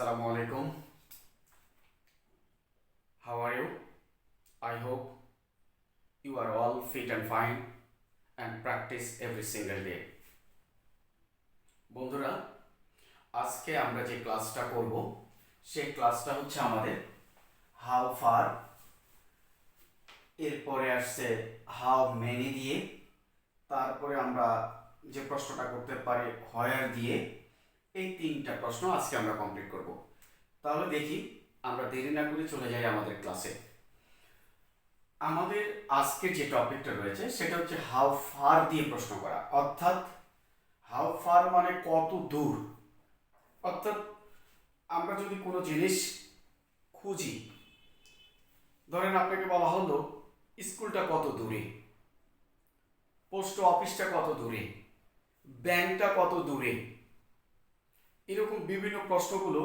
Assalamu alaikum. How are you? I hope you are all fit and fine and practice every single day. বন্ধুরা আজকে আমরা যে ক্লাসটা করব সেই ক্লাসটা হচ্ছে আমাদের হাউ ফার এরপরে আসছে হাউ মেনি দিয়ে তারপরে আমরা যে প্রশ্নটা করতে পারি হয়ার দিয়ে এই তিনটা প্রশ্ন আজকে আমরা কমপ্লিট করব। তাহলে দেখি, আমরা দেরি না করে চলে যাই আমাদের ক্লাসে আমাদের আজকে যে টপিকটা রয়েছে, সেটা হচ্ছে হাউ ফার দিয়ে প্রশ্ন করা। অর্থাৎ হাউ ফার মানে কত দূর? অর্থাৎ, আমরা যদি কোনো জিনিস খুঁজি, ধরেন আপনাকে বলা হলো, স্কুলটা কত দূরে? পোস্ট অফিসটা কত দূরে? ব্যাংকটা কত দূরে? এরকম বিভিন্ন প্রশ্নগুলো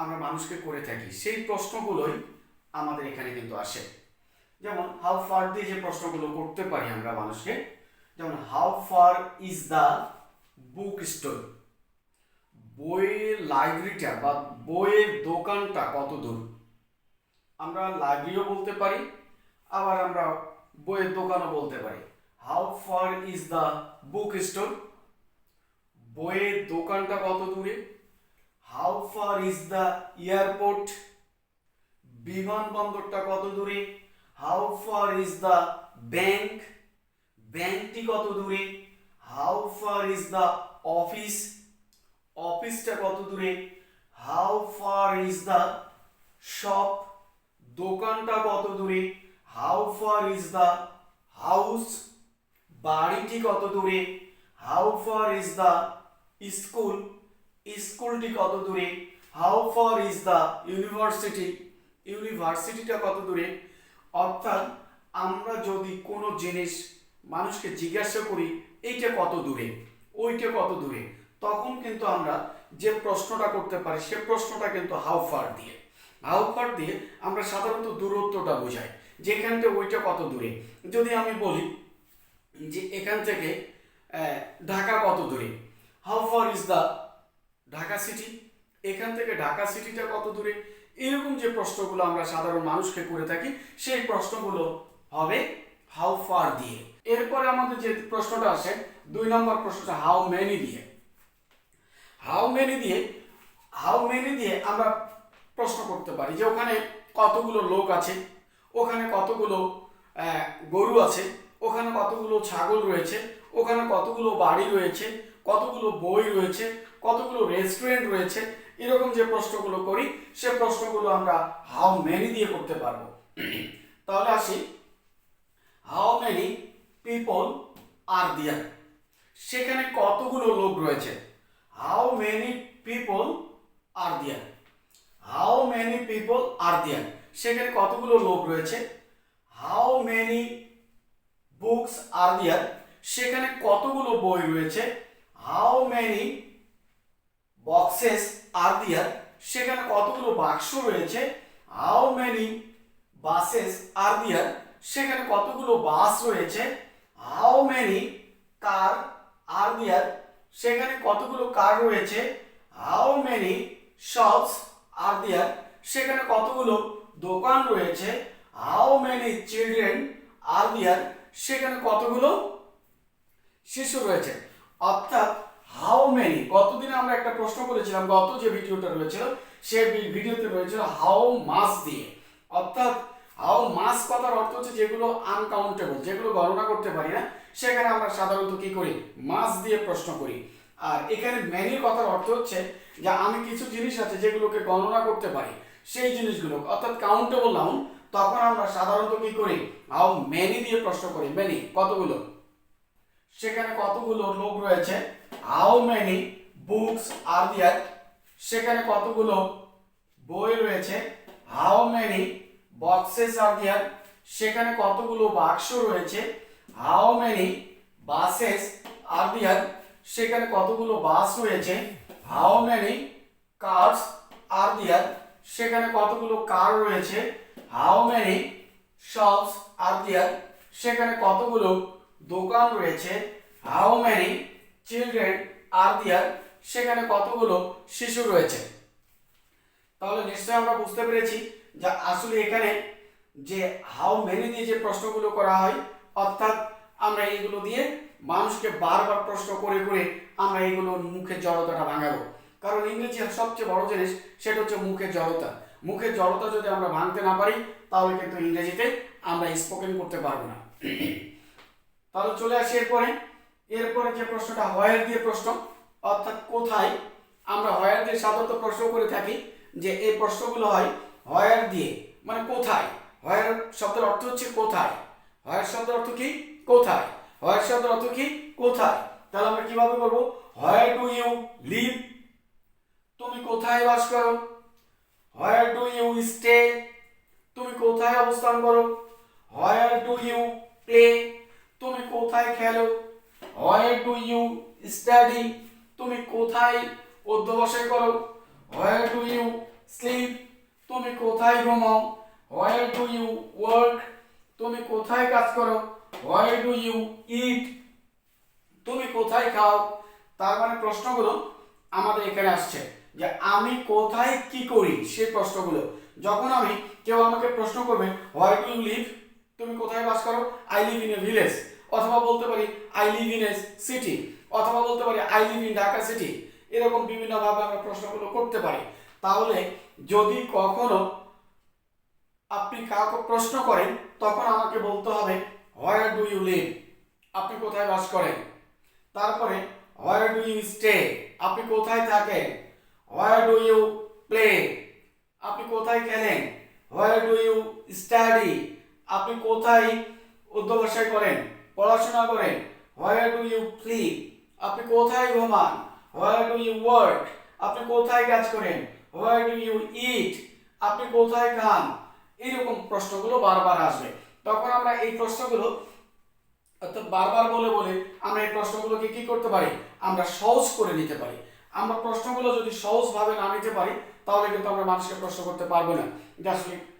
আমরা মানুষকে করে থাকি। সেই প্রশ্নগুলোই আমাদের এখানে কিন্তু আসে। যেমন হাউ ফার দিয়ে যে প্রশ্নগুলো করতে পারি আমরা মানুষকে, যেমন how far is the book store বইয়ের লাইব্রেরিটা বা বইয়ের দোকানটা কত দূর? আমরা লাইব্রেরিও বলতে পারি, আবার আমরা বইয়ের দোকানও বলতে পারি। How far is the book store বইয়ের দোকানটা কত দূরে? How far is the airport বিমানবন্দরটা কত দূরে? How far is the bank ব্যাংকটি কত দূরে? How far is the office অফিসটা কত দূরে? How far is the shop দোকানটা কত দূরে? How far is the house বাড়িটি কত দূরে? How far is the school, স্কুলটি কত দূরে? How far is the university ইউনিভার্সিটিটা কত দূরে? অর্থাৎ আমরা যদি কোনো জিনিস মানুষকে জিজ্ঞাসা করি, এইটা কত দূরে? ওইটা কত দূরে? তখন কিন্তু আমরা যে প্রশ্নটা করতে পারি, সে প্রশ্নটা কিন্তু হাউ ফার দিয়ে। হাউ ফার দিয়ে আমরা সাধারণত দূরত্বটা বোঝাই, যে এখানটা ওইটা কত দূরে? যদি আমি বলি যে এখান থেকে ঢাকা কত দূরে? How far is the Dhaka city এখান থেকে ঢাকা সিটিটা কত দূরে? এরকম যে প্রশ্নগুলো আমরা সাধারণ মানুষকে করে থাকি, সেই প্রশ্নগুলো হবে হাউ ফার দিয়ে। এরপরে আমাদের যে প্রশ্নটা আসে, দুই নম্বর প্রশ্নটা হাউ মেনি দিয়ে? হাউ মেনি দিয়ে হাউ মেনি দিয়ে আমরা প্রশ্ন করতে পারি যে ওখানে কতগুলো লোক আছে, ওখানে কতগুলো গরু আছে, ওখানে কতগুলো ছাগল রয়েছে, ওখানে কতগুলো বাড়ি রয়েছে কতগুলো বই রয়েছে, কতগুলো রেস্টুরেন্ট রয়েছে, এরকম যে প্রশ্নগুলো করি, সে প্রশ্নগুলো আমরা হাউ মেনি দিয়ে করতে পারব। তাহলে আসি। হাউ মেনি পিপল আর দিয়ার সেখানে কতগুলো লোক রয়েছে? হাউ মেনি পিপল আর দিয়ার হাউ মেনি পিপল আর দিয়ার সেখানে কতগুলো লোক রয়েছে? হাউ মেনি বুকস আর দিয়ার সেখানে কতগুলো বই রয়েছে? হাউ মেনি বক্সেস আর দিয়ার সেখানে কতগুলো বাক্স রয়েছে? হাউ মেনি বাসেস আর দিয়ার সেখানে কতগুলো বাস রয়েছে? হাউ মেনি কার আর দিয়ার সেখানে কতগুলো কার রয়েছে? হাউ মেনি শপস আর দিয়ার সেখানে কতগুলো দোকান রয়েছে? হাউ মেনি চিলড্রেন আর দিয়ার সেখানে কতগুলো শিশু রয়েছে? অর্থাৎ হাউ মেনি গতদিন আমরা একটা প্রশ্ন করেছিলাম, গত যে ভিডিওটা রয়েছিল, সে ভিডিওতে রয়েছিল হাউ মাস দিয়ে। অর্থাৎ হাউ মাস কথার অর্থ হচ্ছে যেগুলো আনকাউন্টেবল যেগুলো গণনা করতে পারি না, সেখানে আমরা সাধারণত কি করি? মাস দিয়ে প্রশ্ন করি। আর এখানে ম্যানির কথার অর্থ হচ্ছে যে আমি কিছু জিনিস আছে যেগুলোকে গণনা করতে পারি, সেই জিনিসগুলো, অর্থাৎ কাউন্টেবল নাউন তখন আমরা সাধারণত কি করি? হাউ ম্যানি দিয়ে প্রশ্ন করি? ম্যানি কতগুলো? সেখানে কতগুলো লোক রয়েছে? হাউ মেনি বুকস আর দিয়ার সেখানে কতগুলো বই রয়েছে? হাউ মেনি বক্সেস আর দিয়ার সেখানে কতগুলো বাক্স রয়েছে? হাউ মেনি বাসেস আর দিয়ার সেখানে কতগুলো বাস রয়েছে? হাউ মেনি কার্স আর দিয়ার সেখানে কতগুলো কার রয়েছে? হাউ মেনি শপস আর দিয়ার সেখানে কতগুলো দোকান রয়েছে। হাউ মেনি চিলড্রেন আর দিয়ার সেখানে কতগুলো শিশু রয়েছে? তাহলে নিশ্চয়ই আমরা বুঝতে পেরেছি যে আসলে এখানে যে হাউ মেনি দিয়ে যে প্রশ্নগুলো করা হয়, অর্থাৎ আমরা এইগুলো দিয়ে মানুষকে বারবার প্রশ্ন করে করে আমরা এইগুলো মুখের জড়তাটা ভাঙাবো। কারণ ইংরেজি সবচেয়ে বড় জিনিস সেটা হচ্ছে মুখের জড়তা। মুখের জড়তা যদি আমরা ভাঙতে না পারি, তাহলে কিন্তু ইংরেজিতে আমরা স্পোকেন করতে পারব না। তাহলে চলে আসি এরপরে। এরপরে যে প্রশ্নটা, হয়ার দিয়ে প্রশ্ন, অর্থাৎ কোথায় আমরা হয়ার দিয়ে সাধারণত প্রশ্ন করে থাকি যে এই প্রশ্নগুলো হয় হয়ার দিয়ে মানে কোথায়? হয়ার শব্দের অর্থ হচ্ছে কোথায়? হয়ার শব্দের অর্থ কি? কোথায়? হয়ার শব্দের অর্থ কি? কোথায়? তাহলে আমরা কীভাবে বলব? Where do you live? তুমি কোথায় বাস করো? Where do you stay? তুমি কোথায় অবস্থান করো? Where do you play? তুমি কোথায় খেলো? হোয়ার ডু ইউ স্টাডি তুমি কোথায় অধ্যবসায় করো? হোয়ার ডু ইউ স্লিপ তুমি কোথায় ঘুমাও? হোয়ার ডু ইউ ওয়ার্ক তুমি কোথায় কাজ করো? হোয়ার ডু ইউ ইট তুমি কোথায় খাও? তার মানে প্রশ্নগুলো আমাদের এখানে আসছে যে আমি কোথায় কি করি? সেই প্রশ্নগুলো। যখন আমি কেউ আমাকে প্রশ্ন করবে হোয়াই ডু ইউ লিভ তুমি কোথায় বাস করো? I live in a village অথবা বলতে পারি I live in a city অথবা বলতে পারি I live in Dhaka city এরকম বিভিন্নভাবে আমরা প্রশ্নগুলো করতে পারি। তাহলে যদি কখনো আপনি কাউকে প্রশ্ন করেন, তখন আমাকে বলতে হবে হোয়ার ডু ইউ লিভ আপনি কোথায় বাস করেন? তারপরে হোয়ার ডু ইউ স্টে আপনি কোথায় থাকেন? হোয়ার ডু ইউ প্লে আপনি কোথায় খেলেন? হোয়ার ডু ইউ স্টাডি আপনি কোথায় অধ্যবসায় করেন? পড়াশোনা করেন? হোয়ার ডু ইউ স্লিপ আপনি কোথায় ঘুমান? হোয়ার ডু ইউ ওয়ার্ক আপনি কোথায় কাজ করেন? হোয়ার ডু ইউ ইট আপনি কোথায় খান? এইরকম প্রশ্নগুলো বারবার আসবে। তখন আমরা এই প্রশ্নগুলো অর্থাৎ বারবার বলে বলে আমরা এই প্রশ্নগুলোকে কি করতে পারি? আমরা সহজ করে নিতে পারি। আমরা প্রশ্নগুলো যদি সহজভাবে না নিতে পারি, তাহলে কিন্তু আমরা মানুষকে প্রশ্ন করতে পারব না। যে আসলে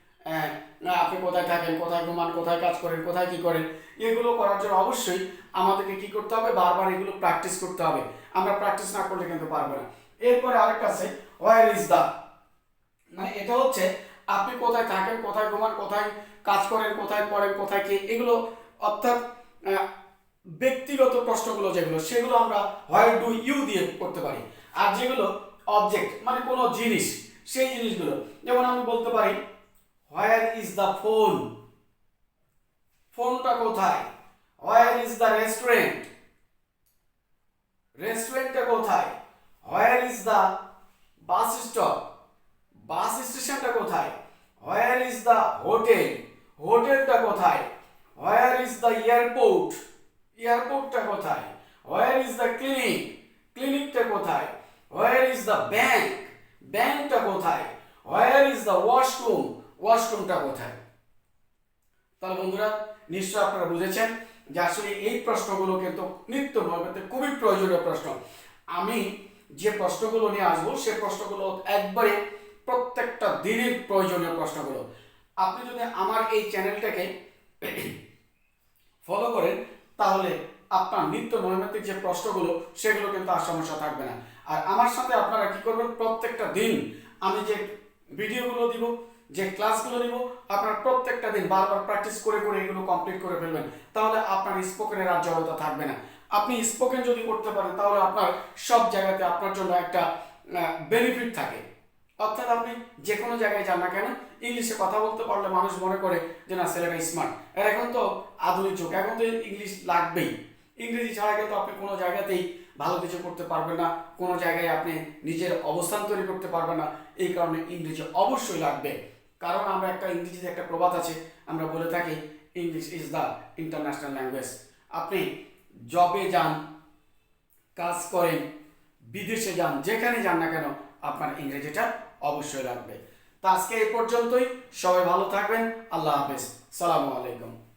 না, আপনি কোথায় থাকেন কোথায় ঘুমান কোথায় কাজ করেন কোথায় কি করেন এগুলো করার জন্য অবশ্যই আমাদেরকে কি করতে হবে? বারবার এগুলো প্র্যাকটিস করতে হবে। আমরা প্র্যাকটিস না করলে কিন্তু পারব না। এরপরে আরেকটা আছে ওয়ার ইজ দা মানে এটা হচ্ছে আপনি কোথায় থাকেন কোথায় ঘুমান কোথায় কাজ করেন কোথায় পড়েন কোথায় কি এগুলো অর্থাৎ ব্যক্তিগত প্রশ্নগুলো যেগুলো সেগুলো আমরা হোয়াই ডু ইউ দিয়ে করতে পারি। আর যেগুলো অবজেক্ট মানে কোনো জিনিস সেই জিনিসগুলো। যেমন আমি বলতে পারি হোয়ার ইজ দ্য ফোন ফোনটা কোথায়? হোয়ার ইজ দ্য রেস্টুরেন্ট রেস্টুরেন্টটা কোথায়? Where is the bus stop bus স্টেশনটা কোথায়? হোয়ার ইজ দ্য হোটেল হোটেলটা কোথায়? হোয়ার ইজ দ্য এয়ারপোর্ট এয়ারপোর্টটা কোথায়? হোয়ার ইজ দ্য ক্লিনিক ক্লিনিকটা কোথায়? হোয়ার ইজ দ্য ব্যাংক ব্যাংকটা কোথায়? হোয়ার ইজ দ্য ওয়াশরুম ওয়াশরুমটা কোথায়? তাহলে বন্ধুরা নিশ্চয় আপনারা বুঝেছেন যে আসলে এই প্রশ্নগুলো কিন্তু নিত্য নৈমিত্তিক খুবই প্রয়োজনীয় প্রশ্ন। আমি যে প্রশ্নগুলো নিয়ে আসব, সে প্রশ্নগুলো একবারে প্রত্যেকটা দিনের প্রয়োজনীয় প্রশ্নগুলো। আপনি যদি আমার এই চ্যানেলটাকে ফলো করেন, তাহলে আপনার নিত্য নৈমিত্তিক যে প্রশ্নগুলো, সেগুলো কিন্তু আর সমস্যা থাকবে না। আর আমার সাথে আপনারা কি করবেন, প্রত্যেকটা দিন আমি যে ভিডিওগুলো দিব যে ক্লাসগুলো দিব আপনার প্রত্যেকটা দিন বারবার প্র্যাকটিস করে করে এগুলো কমপ্লিট করে ফেলবেন। তাহলে আপনার স্পোকেনের আর জড়তা থাকবে না। আপনি স্পোকেন যদি করতে পারেন, তাহলে আপনার সব জায়গাতে আপনার জন্য একটা বেনিফিট থাকে। অর্থাৎ আপনি যে কোনো জায়গায় যান না কেন, ইংলিশে কথা বলতে পারলে মানুষ মনে করে যে, না, ছেলেটা স্মার্ট আর এখন তো আধুনিক যুগ, এখন তো ইংলিশ লাগবেই। ইংরেজি ছাড়া কিন্তু আপনি কোনো জায়গাতেই ভালো কিছু করতে পারবেন না, কোনো জায়গায় আপনি নিজের অবস্থান তৈরি করতে পারবেন না। এই কারণে ইংরেজি অবশ্যই লাগবে। কারণ আমরা একটা ইংরেজিতে একটা প্রবাদ আছে, আমরা বলে থাকি English is the international language আপনি জবে যান, কাজ করেন, বিদেশে যান, যেখানে যান না কেন, আপনার ইংরেজিটা অবশ্যই লাগবে। তা আজকে এ পর্যন্তই। সবাই ভালো থাকবেন। আল্লাহ হাফেজ। সালামু আলাইকুম।